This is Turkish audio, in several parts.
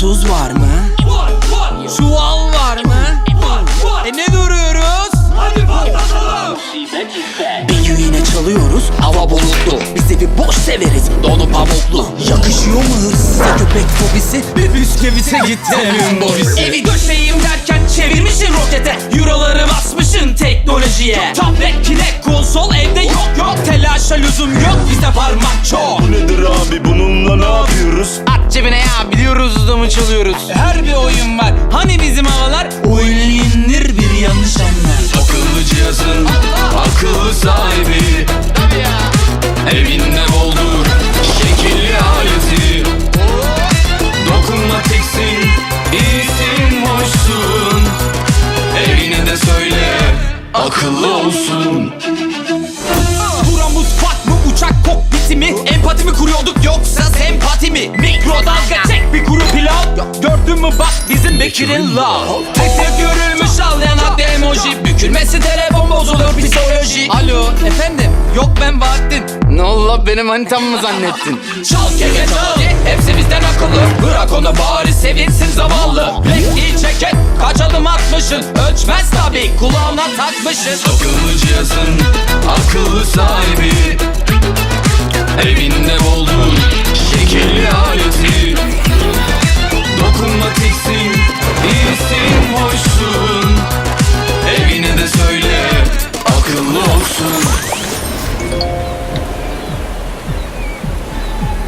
tuz var mı? Var, var. Çuval var mı? E ne duruyoruz? Hadi patlatalım. Bir gün yine çalıyoruz hava bulutlu Biz evi boş severiz donu pamuklu Yakışıyor mu hırsıza köpek fobisi? Bir bisküvise gitti evin borisi Evi döşeyim derken çevirmişim rokete Euroları basmışın teknolojiye Tablet kile Telaşa lüzum yok bizde parmak çok Bu nedir abi bununla ne yapıyoruz? At cebine ya biliyoruz da mı çalıyoruz? Her bir oyun var Hani bizim havalar? Oyun indir bir yanlış anlar Akıllı cihazın akıllı sahibi Evinde boldur şekilli aleti Dokunmatiksin, iyisin, hoşsun Evine de söyle akıllı olsun kokpiti mi? Empati mi kuruyorduk. Yoksa sempati mi? Mikrodalga çek bir kuru pilav. Gördün mü bak bizim Bekir'in love Tek tek görülmüş ağlayan haklı emoji. Bükülmesi telefon bozulur psikoloji. Alo efendim yok ben Bahattin Ne Allah benim manitam mı zannettin? Çal keke çal Hepsi bizden akıllı. Bırak onu bari sevinsin zavallı. Renkli ceket Kaç adım atmışsın? Ölçmez tabi kulağına takmışsın. Akıllı cihazın akıllı sahibi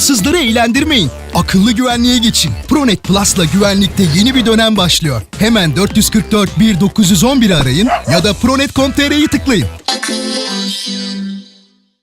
Hırsızları eğlendirmeyin. Akıllı güvenliğe geçin. Pronet Plus'la güvenlikte yeni bir dönem başlıyor. Hemen 444 1911 arayın ya da pronet.com.tr'yi tıklayın.